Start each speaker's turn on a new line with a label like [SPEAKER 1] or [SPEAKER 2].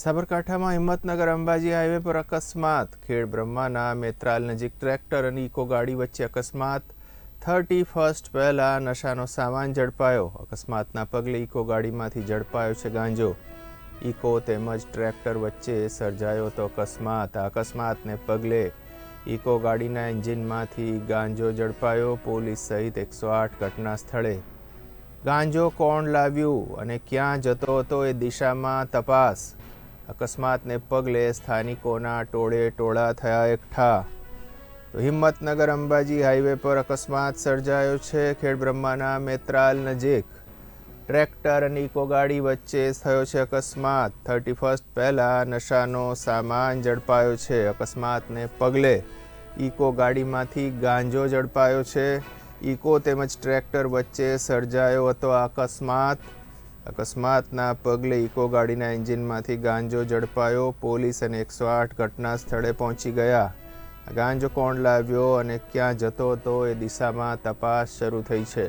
[SPEAKER 1] સાબરકાંઠામાં હિંમતનગર અંબાજી હાઈવે પર અકસ્માત. ખેડ બ્રહ્માના મેત્રાલ નજીક ટ્રેક્ટર અને ઇકો ગાડી વચ્ચે અકસ્માત. થર્ટી ફર્સ્ટ પહેલા નશાનો સામાન ઝડપાયો. અકસ્માતના પગલે ઇકો ગાડીમાંથી ઝડપાયો છે ગાંજો. ઇકો તેમજ ટ્રેક્ટર વચ્ચે સર્જાયો તો અકસ્માત. અકસ્માતને પગલે ઇકો ગાડીના એન્જિનમાંથી ગાંજો ઝડપાયો. પોલીસ સહિત એકસો આઠ ઘટના સ્થળે ગાંજો કોણ લાવ્યું અને ક્યાં જતો હતો એ દિશામાં તપાસ. અકસ્માતને પગલે સ્થાનિકોના ટોળે ટોળા થયા એકઠા. તો હિંમતનગર અંબાજી હાઈવે પર અકસ્માત સર્જાયો છે. ખેડબ્રહ્માના મેત્રાલ નજીક ટ્રેક્ટર અને ઇકો ગાડી વચ્ચે થયો છે અકસ્માત. થર્ટી ફર્સ્ટ પહેલાં નશાનો સામાન ઝડપાયો છે. અકસ્માતને પગલે ઇકો ગાડીમાંથી ગાંજો ઝડપાયો છે. ઇકો તેમજ ટ્રેક્ટર વચ્ચે સર્જાયો હતો અકસ્માત. અકસ્માતના પગલે ઇકો ગાડીના એન્જિનમાંથી ગાંજો ઝડપાયો. પોલીસ અને એકસો આઠ ઘટના સ્થળે પહોંચી ગયા. ગાંજો કોણ લાવ્યો અને ક્યાં જતો હતો એ દિશામાં તપાસ શરૂ થઈ છે.